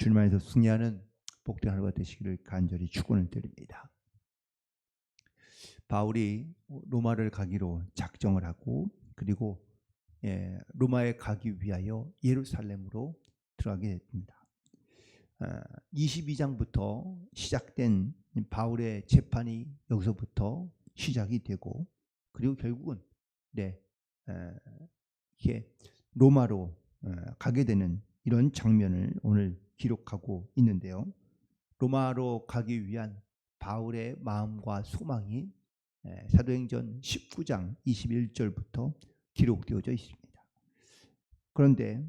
주님 안에서 승리하는 복된 하루가 되시기를 간절히 축원을 드립니다. 바울이 로마를 가기로 작정을 하고 그리고 예, 로마에 가기 위하여 예루살렘으로 들어가게 됩니다. 22장부터 시작된 바울의 재판이 여기서부터 시작이 되고 그리고 결국은 네, 이렇게 로마로 어, 가게 되는 이런 장면을 오늘 기록하고 있는데요. 로마로 가기 위한 바울의 마음과 소망이 사도행전 19장 21절부터 기록되어져 있습니다. 그런데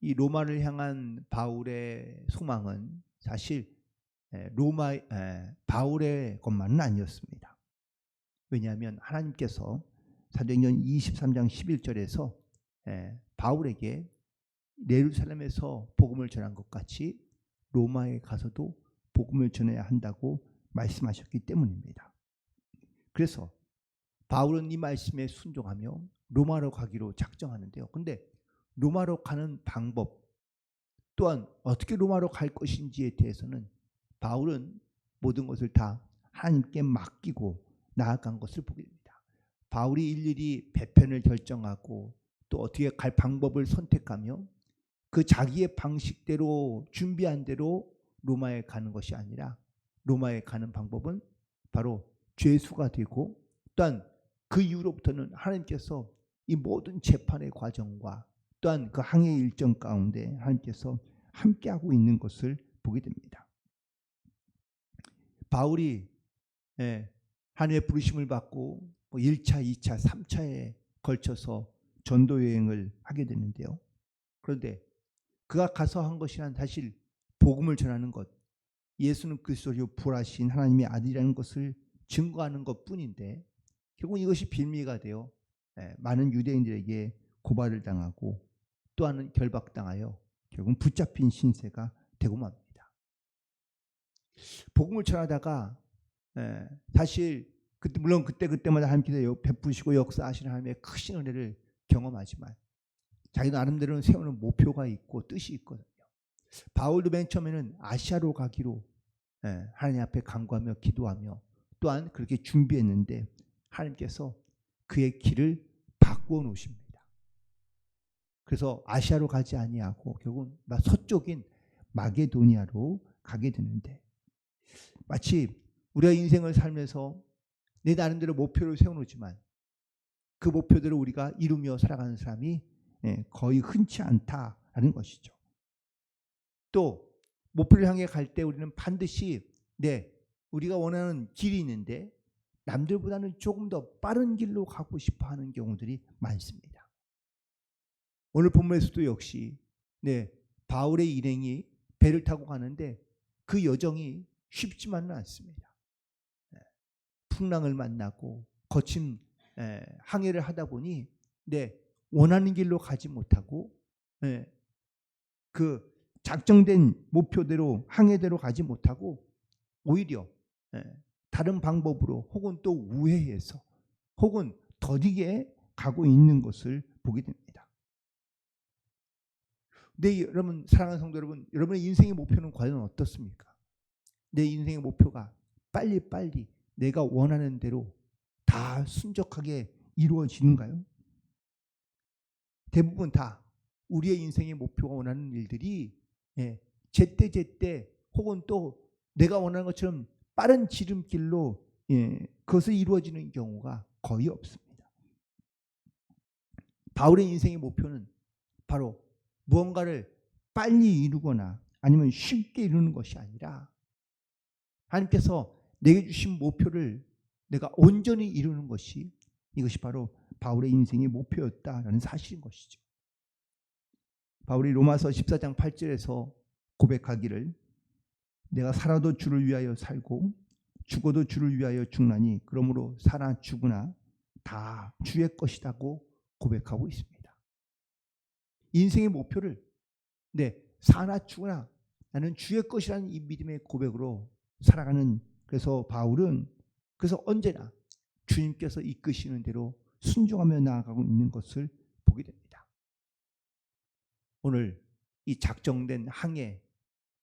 이 로마를 향한 바울의 소망은 사실 로마 바울의 것만은 아니었습니다. 왜냐하면 하나님께서 사도행전 23장 11절에서 바울에게 예루살렘에서 복음을 전한 것 같이 로마에 가서도 복음을 전해야 한다고 말씀하셨기 때문입니다. 그래서 바울은 이 말씀에 순종하며 로마로 가기로 작정하는데요. 근데 로마로 가는 방법 또한 어떻게 로마로 갈 것인지에 대해서는 바울은 모든 것을 다 하나님께 맡기고 나아간 것을 보게 됩니다. 바울이 일일이 배편을 결정하고 또 어떻게 갈 방법을 선택하며 그 자기의 방식대로 준비한 대로 로마에 가는 것이 아니라 로마에 가는 방법은 바로 죄수가 되고 또한 그 이후로부터는 하나님께서 이 모든 재판의 과정과 또한 그 항해 일정 가운데 하나님께서 함께하고 있는 것을 보게 됩니다. 바울이 예, 하늘의 부르심을 받고 1차, 뭐 2차, 3차에 걸쳐서 전도 여행을 하게 되는데요. 그런데 그가 가서 한 것이란 사실 복음을 전하는 것, 예수는 그리스도요 부하신 하나님의 아들이라는 것을 증거하는 것뿐인데 결국 이것이 빌미가 되어 예, 많은 유대인들에게 고발을 당하고 또한 결박당하여 결국 붙잡힌 신세가 되고 맙니다. 복음을 전하다가 예, 사실 그때 물론 그때 그때마다 하나님께서 베푸시고 역사하시는 하나님의 크신 은혜를 경험하지만 자기 나름대로는 세우는 목표가 있고 뜻이 있거든요. 바울도 맨 처음에는 아시아로 가기로 예, 하나님 앞에 간구하며 기도하며 또한 그렇게 준비했는데 하나님께서 그의 길을 바꾸어 놓으십니다. 그래서 아시아로 가지 아니하고 결국은 서쪽인 마게도니아로 가게 되는데 마치 우리가 인생을 살면서 내 나름대로 목표를 세워놓지만 그 목표대로 우리가 이루며 살아가는 사람이 예, 거의 흔치 않다라는 것이죠. 또 목표를 향해 갈 때 우리는 반드시 네 우리가 원하는 길이 있는데 남들보다는 조금 더 빠른 길로 가고 싶어 하는 경우들이 많습니다. 오늘 본문에서도 역시 네 바울의 일행이 배를 타고 가는데 그 여정이 쉽지만은 않습니다. 네, 풍랑을 만나고 거친 예, 항해를 하다 보니 네, 원하는 길로 가지 못하고 예, 그 작정된 목표대로 항해대로 가지 못하고 오히려 예, 다른 방법으로 혹은 또 우회해서 혹은 더디게 가고 있는 것을 보게 됩니다. 네, 여러분 사랑하는 성도 여러분, 여러분의 인생의 목표는 과연 어떻습니까? 내 인생의 목표가 빨리빨리 내가 원하는 대로 다 순적하게 이루어지는가요? 대부분 다 우리의 인생의 목표가 원하는 일들이 예, 제때 제때 혹은 또 내가 원하는 것처럼 빠른 지름길로 예, 그것을 이루어지는 경우가 거의 없습니다. 바울의 인생의 목표는 바로 무언가를 빨리 이루거나 아니면 쉽게 이루는 것이 아니라 하나님께서 내게 주신 목표를 내가 온전히 이루는 것이 이것이 바로 바울의 인생의 목표였다라는 사실인 것이죠. 바울이 로마서 14장 8절에서 고백하기를 내가 살아도 주를 위하여 살고 죽어도 주를 위하여 죽나니 그러므로 살아 죽으나 다 주의 것이라고 고백하고 있습니다. 인생의 목표를 네, 사나 죽으나 나는 주의 것이라는 이 믿음의 고백으로 살아가는 그래서 바울은 그래서 언제나 주님께서 이끄시는 대로 순종하며 나아가고 있는 것을 보게 됩니다. 오늘 이 작정된 항해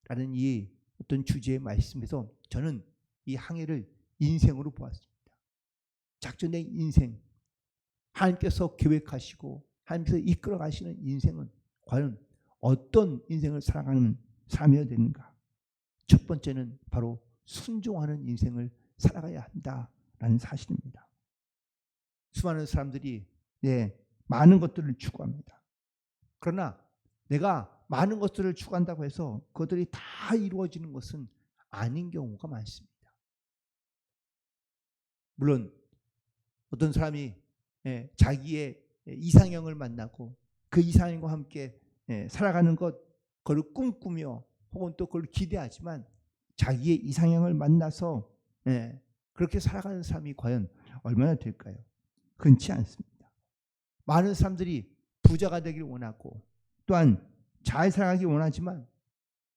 라는 이 어떤 주제의 말씀에서 저는 이 항해를 인생으로 보았습니다. 작전의 인생, 하나님께서 계획하시고 하나님께서 이끌어 가시는 인생은 과연 어떤 인생을 살아가는 삶이어야 되는가? 첫 번째는 바로 순종하는 인생을 살아가야 한다라는 사실입니다. 수많은 사람들이 네, 많은 것들을 추구합니다. 그러나 내가 많은 것들을 추구한다고 해서 그것들이 다 이루어지는 것은 아닌 경우가 많습니다. 물론 어떤 사람이 예, 자기의 이상형을 만나고 그 이상형과 함께 예, 살아가는 것 그걸 꿈꾸며 혹은 또 그걸 기대하지만 자기의 이상형을 만나서 예, 그렇게 살아가는 사람이 과연 얼마나 될까요? 흔치 않습니다. 많은 사람들이 부자가 되기를 원하고 또한 잘 살아가기 원하지만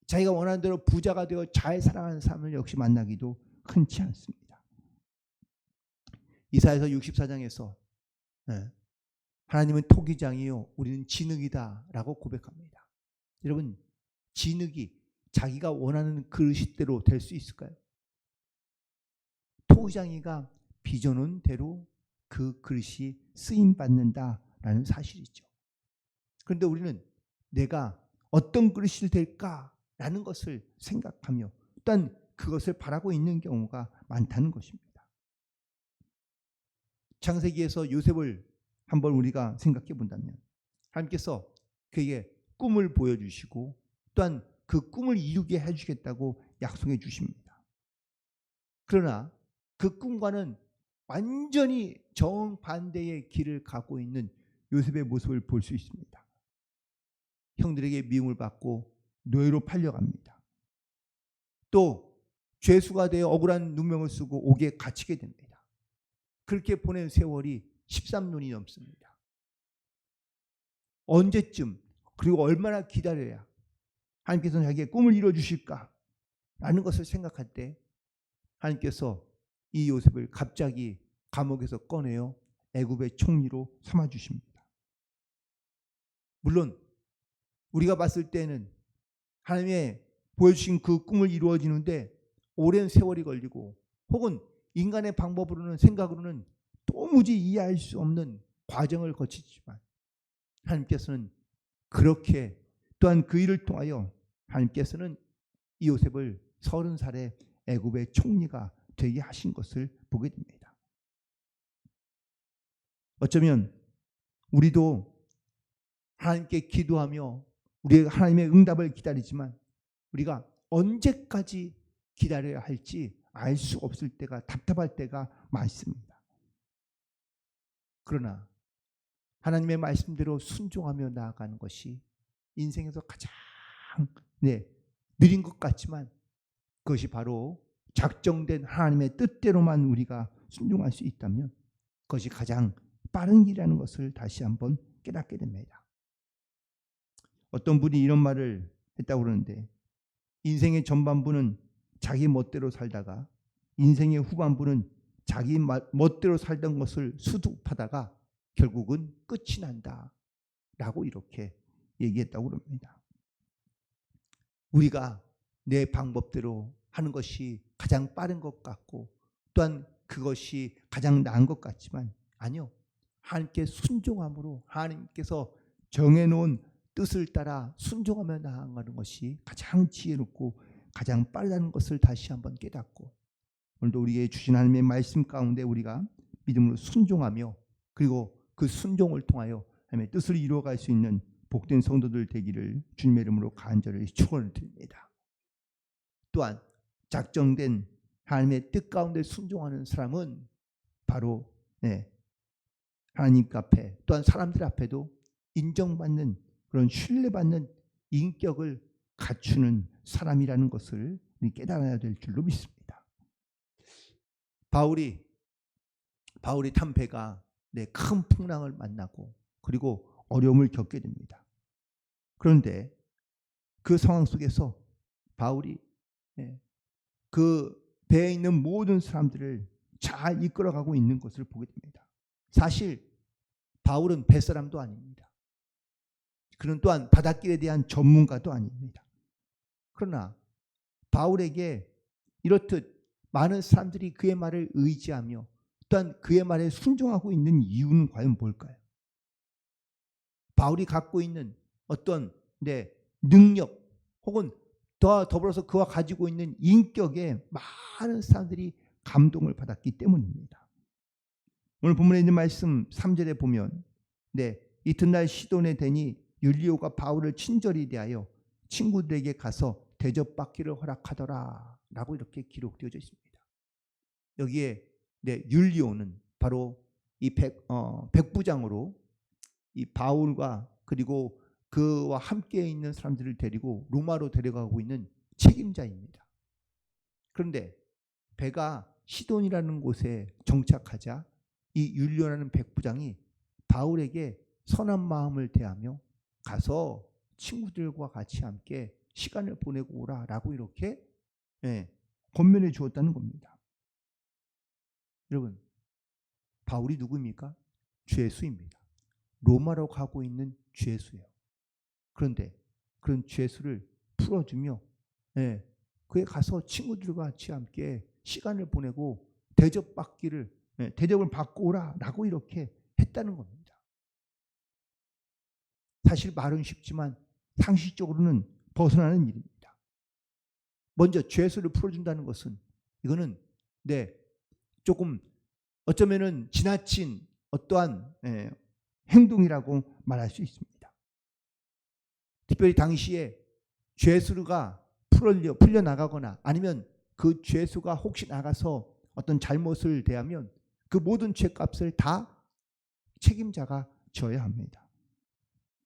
자기가 원하는 대로 부자가 되어 잘 살아가는 사람을 역시 만나기도 흔치 않습니다. 이사에서 64장에서 하나님은 토기장이요 우리는 진흙이다라고 고백합니다. 여러분 진흙이 자기가 원하는 그릇대로 될 수 있을까요? 토기장이가 빚어놓은 대로 그 그릇이 쓰임 받는다라는 사실이죠. 그런데 우리는 내가 어떤 그릇이 될까라는 것을 생각하며 또한 그것을 바라고 있는 경우가 많다는 것입니다. 창세기에서 요셉을 한번 우리가 생각해 본다면 하나님께서 그에게 꿈을 보여주시고 또한 그 꿈을 이루게 해주겠다고 약속해 주십니다. 그러나 그 꿈과는 완전히 정반대의 길을 가고 있는 요셉의 모습을 볼 수 있습니다. 형들에게 미움을 받고 노예로 팔려갑니다. 또 죄수가 되어 억울한 누명을 쓰고 옥에 갇히게 됩니다. 그렇게 보낸 세월이 13년이 넘습니다. 언제쯤 그리고 얼마나 기다려야 하나님께서 자기의 꿈을 이루어 주실까? 라는 것을 생각할 때 하나님께서 이 요셉을 갑자기 감옥에서 꺼내어 애굽의 총리로 삼아 주십니다. 물론 우리가 봤을 때는 하나님의 보여주신 그 꿈을 이루어지는데 오랜 세월이 걸리고 혹은 인간의 방법으로는 생각으로는 도무지 이해할 수 없는 과정을 거치지만 하나님께서는 그렇게 또한 그 일을 통하여 하나님께서는 이 요셉을 서른 살에 애굽의 총리가 되게 하신 것을 보게 됩니다. 어쩌면 우리도 하나님께 기도하며 우리 하나님의 응답을 기다리지만 우리가 언제까지 기다려야 할지 알 수 없을 때가 답답할 때가 많습니다. 그러나 하나님의 말씀대로 순종하며 나아가는 것이 인생에서 가장 네, 느린 것 같지만 그것이 바로 작정된 하나님의 뜻대로만 우리가 순종할 수 있다면 그것이 가장 빠른 길이라는 것을 다시 한번 깨닫게 됩니다. 어떤 분이 이런 말을 했다고 그러는데 인생의 전반부는 자기 멋대로 살다가 인생의 후반부는 자기 멋대로 살던 것을 수습하다가 결국은 끝이 난다. 라고 이렇게 얘기했다고 그럽니다. 우리가 내 방법대로 하는 것이 가장 빠른 것 같고 또한 그것이 가장 나은 것 같지만 아니요. 하나님께 순종함으로 하나님께서 정해놓은 뜻을 따라 순종하며 나아가는 것이 가장 지혜롭고 가장 빠르다는 것을 다시 한번 깨닫고 오늘도 우리에게 주신 하나님의 말씀 가운데 우리가 믿음으로 순종하며 그리고 그 순종을 통하여 하나님의 뜻을 이루어갈 수 있는 복된 성도들 되기를 주님의 이름으로 간절히 축원을 드립니다. 또한 작정된 하나님의 뜻 가운데 순종하는 사람은 바로 네, 하나님 앞에 또한 사람들 앞에도 인정받는 그런 신뢰받는 인격을 갖추는 사람이라는 것을 깨달아야 될 줄로 믿습니다. 바울이 바울이 탄 배가 네, 큰 풍랑을 만나고 그리고 어려움을 겪게 됩니다. 그런데 그 상황 속에서 바울이 네, 그 배에 있는 모든 사람들을 잘 이끌어가고 있는 것을 보게 됩니다. 사실 바울은 뱃사람도 아닙니다. 그는 또한 바닷길에 대한 전문가도 아닙니다. 그러나 바울에게 이렇듯 많은 사람들이 그의 말을 의지하며 또한 그의 말에 순종하고 있는 이유는 과연 뭘까요? 바울이 갖고 있는 어떤 네, 능력 혹은 더 더불어서 그와 가지고 있는 인격에 많은 사람들이 감동을 받았기 때문입니다. 오늘 본문에 있는 말씀 3절에 보면 네, 이튿날 시돈에 대니 율리오가 바울을 친절히 대하여 친구들에게 가서 대접받기를 허락하더라 라고 이렇게 기록되어져 있습니다. 여기에 네, 율리오는 바로 이 백, 어, 백부장으로 이 바울과 그리고 그와 함께 있는 사람들을 데리고 로마로 데려가고 있는 책임자입니다. 그런데 배가 시돈이라는 곳에 정착하자 이 율리오라는 백부장이 바울에게 선한 마음을 대하며 가서 친구들과 같이 함께 시간을 보내고 오라 라고 이렇게 예, 권면해 주었다는 겁니다. 여러분, 바울이 누구입니까? 죄수입니다. 로마로 가고 있는 죄수예요. 그런데 그런 죄수를 풀어주며 예, 그에 가서 친구들과 같이 함께 시간을 보내고 대접받기를 예, 대접을 받고 오라라고 이렇게 했다는 겁니다. 사실 말은 쉽지만 상식적으로는 벗어나는 일입니다. 먼저 죄수를 풀어준다는 것은 이거는 네 조금 어쩌면은 지나친 어떠한 예, 행동이라고 말할 수 있습니다. 특별히 당시에 죄수가 풀려 풀려 나가거나 아니면 그 죄수가 혹시 나가서 어떤 잘못을 대하면 그 모든 죄값을 다 책임자가 져야 합니다.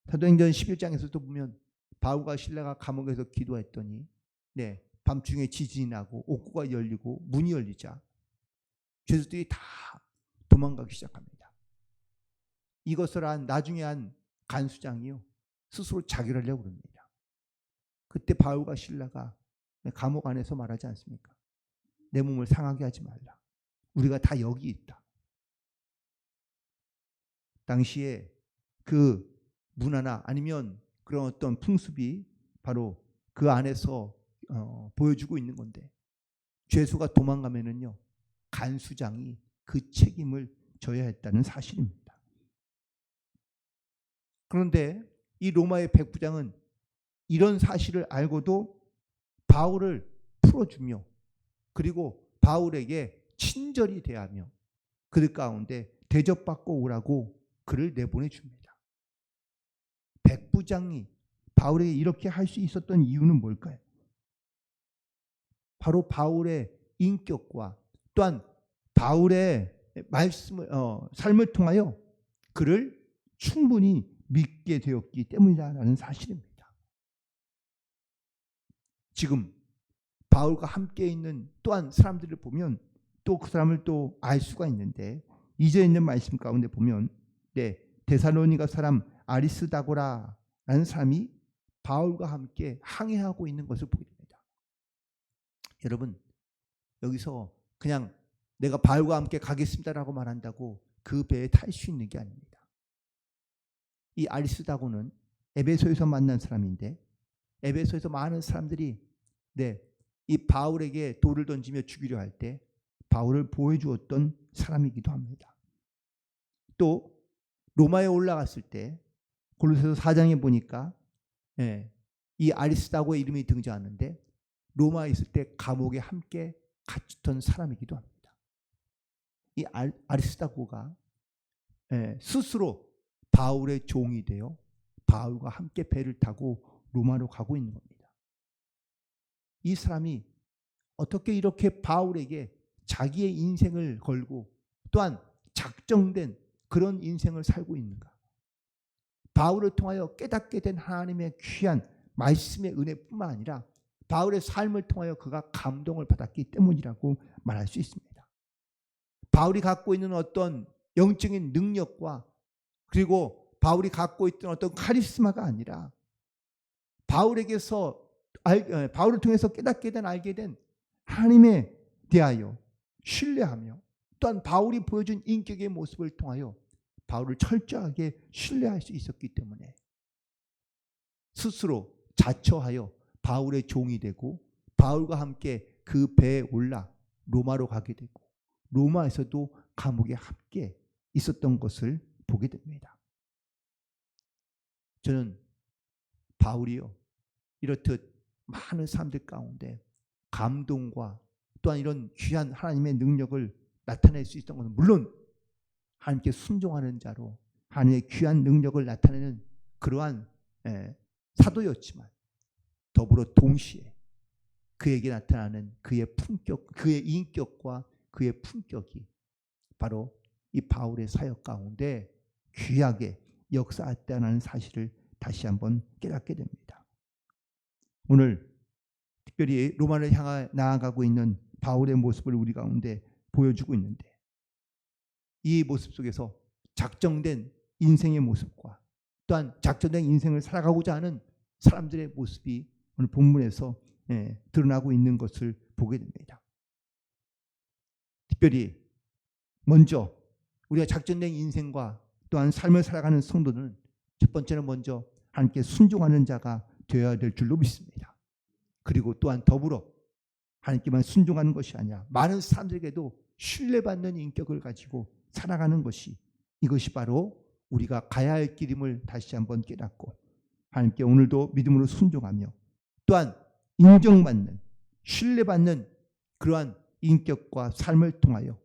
사도행전 11장에서도 보면 바울과 신라가 감옥에서 기도했더니 네, 밤중에 지진이 나고 옥구가 열리고 문이 열리자 죄수들이 다 도망가기 시작합니다. 이것을 한 나중에 한 간수장이요 스스로 자결 하려고 그럽니다. 그때 바울과 신라가 감옥 안에서 말하지 않습니까? 내 몸을 상하게 하지 말라. 우리가 다 여기 있다. 당시에 그 문화나 아니면 그런 어떤 풍습이 바로 그 안에서 어, 보여주고 있는 건데 죄수가 도망가면은요 간수장이 그 책임을 져야 했다는 사실입니다. 그런데 이 로마의 백부장은 이런 사실을 알고도 바울을 풀어주며 그리고 바울에게 친절히 대하며 그들 가운데 대접받고 오라고 그를 내보내 줍니다. 백부장이 바울에게 이렇게 할 수 있었던 이유는 뭘까요? 바로 바울의 인격과 또한 바울의 말씀을 어, 삶을 통하여 그를 충분히 믿게 되었기 때문이라는 사실입니다. 지금 바울과 함께 있는 또한 사람들을 보면 또 그 사람을 또 알 수가 있는데 이제 있는 말씀 가운데 보면 네 데살로니가 사람 아리스다고라라는 사람이 바울과 함께 항해하고 있는 것을 보게 됩니다. 여러분 여기서 그냥 내가 바울과 함께 가겠습니다라고 말한다고 그 배에 탈 수 있는 게 아닙니다. 이 아리스다고는 에베소에서 만난 사람인데 에베소에서 많은 사람들이 네, 이 바울에게 돌을 던지며 죽이려 할 때 바울을 보여 주었던 사람이기도 합니다. 또 로마에 올라갔을 때 골로새서 4장에 보니까 예, 이 아리스다고의 이름이 등장하는데 로마에 있을 때 감옥에 함께 갇혔던 사람이기도 합니다. 이 아리스다고가 예, 스스로 바울의 종이 되어 바울과 함께 배를 타고 로마로 가고 있는 겁니다. 이 사람이 어떻게 이렇게 바울에게 자기의 인생을 걸고 또한 작정된 그런 인생을 살고 있는가? 바울을 통하여 깨닫게 된 하나님의 귀한 말씀의 은혜뿐만 아니라 바울의 삶을 통하여 그가 감동을 받았기 때문이라고 말할 수 있습니다. 바울이 갖고 있는 어떤 영적인 능력과 그리고 바울이 갖고 있던 어떤 카리스마가 아니라 바울에게서 알, 바울을 통해서 깨닫게 된 알게 된 하나님에 대하여 신뢰하며 또한 바울이 보여준 인격의 모습을 통하여 바울을 철저하게 신뢰할 수 있었기 때문에 스스로 자처하여 바울의 종이 되고 바울과 함께 그 배에 올라 로마로 가게 되고 로마에서도 감옥에 함께 있었던 것을 보게 됩니다. 저는 바울이요 이렇듯 많은 사람들 가운데 감동과 또한 이런 귀한 하나님의 능력을 나타낼 수 있던 것은 물론 하나님께 순종하는 자로 하나님의 귀한 능력을 나타내는 그러한 예, 사도였지만 더불어 동시에 그에게 나타나는 그의 품격, 그의 인격과 그의 품격이 바로 이 바울의 사역 가운데 귀하게 역사했다는 사실을 다시 한번 깨닫게 됩니다. 오늘 특별히 로마를 향해 나아가고 있는 바울의 모습을 우리 가운데 보여주고 있는데 이 모습 속에서 작정된 인생의 모습과 또한 작정된 인생을 살아가고자 하는 사람들의 모습이 오늘 본문에서 예, 드러나고 있는 것을 보게 됩니다. 특별히 먼저 우리가 작정된 인생과 또한 삶을 살아가는 성도는 첫 번째는 먼저 하나님께 순종하는 자가 되어야 될 줄로 믿습니다. 그리고 또한 더불어 하나님께만 순종하는 것이 아니라 많은 사람들에게도 신뢰받는 인격을 가지고 살아가는 것이 이것이 바로 우리가 가야 할 길임을 다시 한번 깨닫고 하나님께 오늘도 믿음으로 순종하며 또한 인정받는 신뢰받는 그러한 인격과 삶을 통하여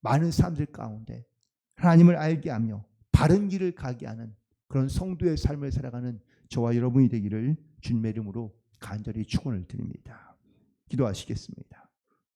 많은 사람들 가운데 하나님을 알게 하며 바른 길을 가게 하는 그런 성도의 삶을 살아가는 저와 여러분이 되기를 주님의 이름으로 간절히 축원을 드립니다. 기도하시겠습니다.